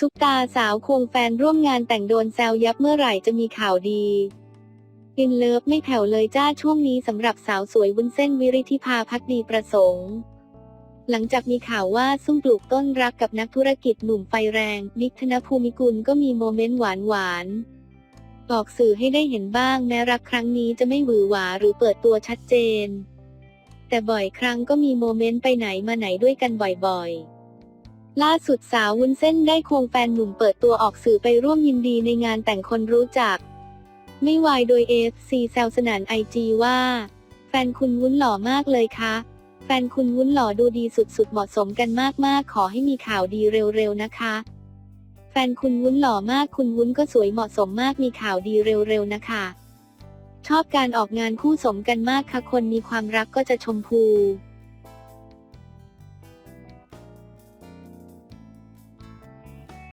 ซุปตาสาวควงแฟนร่วมงานแต่งโดนแซวยับเมื่อไหร่จะมีข่าวดี อินเลิฟไม่แผ่วเลยจ้าช่วงนี้สำหรับสาวสวยวุ้นเส้นวิริธิภาพักดีประสงค์ หลังจากมีข่าวว่าซุ่มปลูกต้นรักกับนักธุรกิจหนุ่มไฟแรงนิกธนภูมิกุลก็มีโมเมนต์หวานหวานบอกสื่อให้ได้เห็นบ้างแม้รักครั้งนี้จะไม่หวือหวาหรือเปิดตัวชัดเจน แต่บ่อยครั้งก็มีโมเมนต์ไปไหนมาไหนด้วยกันบ่อยๆ ล่าสุดสาววุ้นเส้นได้ควงแฟนหนุ่มเปิดตัวออกสื่อไปร่วมยินดีในงานแต่งคนรู้จัก ไม่วายโดย FC แซวสนานไอจีว่า แฟนคุณวุ้นหล่อมากเลยคะ แฟนคุณวุ้นหล่อดูดีสุดๆ เหมาะสมกันมากๆ ขอให้มีข่าวดีเร็วๆนะคะ แฟนคุณวุ้นหล่อมากคุณวุ้นก็สวยเหมาะสมมากมีข่าวดีเร็วๆนะคะ ชอบการออกงานคู่สมกันมากค่ะคนมีความรักก็จะชมพู